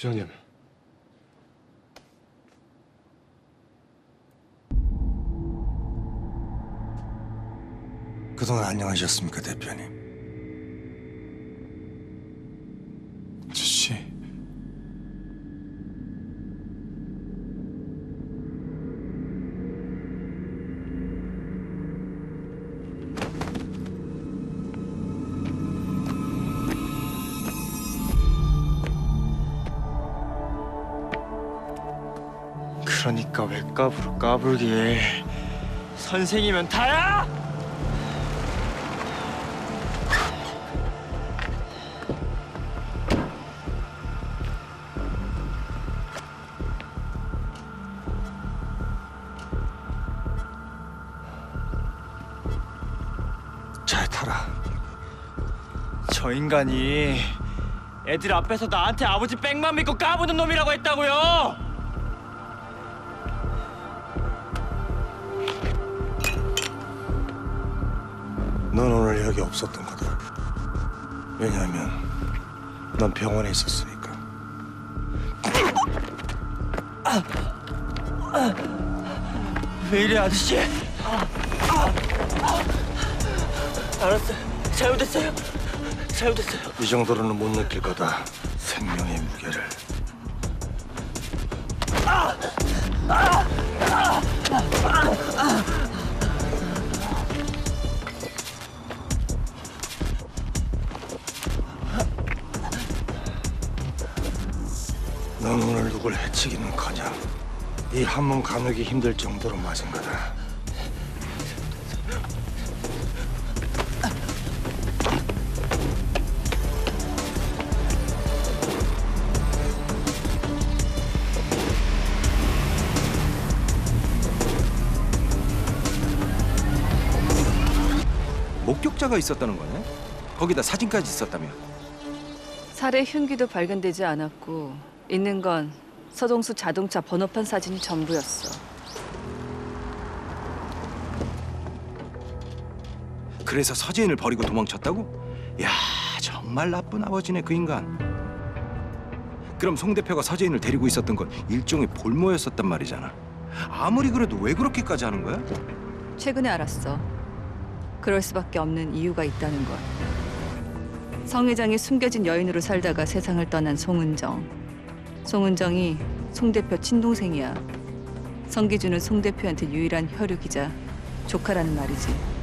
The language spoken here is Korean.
부장님. 그동안 안녕하셨습니까, 대표님? 그러니까 왜 까불어 까불기 선생이면 다야? 잘 타라. 저 인간이 애들 앞에서 나한테 아버지 백만 믿고 까부는 놈이라고 했다고요 넌 오늘 여기 없었던 거다. 왜냐하면 넌 병원에 있었으니까. 왜 이래 아저씨 알았어요 잘못했어요 잘못했어요 이 정도로는 못 느낄 거다. 생명의 무게를. 넌 오늘 누굴 해치기는커녕 이 한 몸 가누기 힘들 정도로 맞은 거다. 목격자가 있었다는 거네? 거기다 사진까지 있었다며? 살해 흉기도 발견되지 않았고 있는 건 서동수 자동차 번호판 사진이 전부였어. 그래서 서재인을 버리고 도망쳤다고? 야 정말 나쁜 아버지네 그 인간. 그럼 송 대표가 서재인을 데리고 있었던 건 일종의 볼모였었단 말이잖아. 아무리 그래도 왜 그렇게까지 하는 거야? 최근에 알았어. 그럴 수밖에 없는 이유가 있다는 걸. 성 회장이 숨겨진 여인으로 살다가 세상을 떠난 송은정. 송은정이 송 대표 친동생이야. 성기준은 송 대표한테 유일한 혈육이자 조카라는 말이지.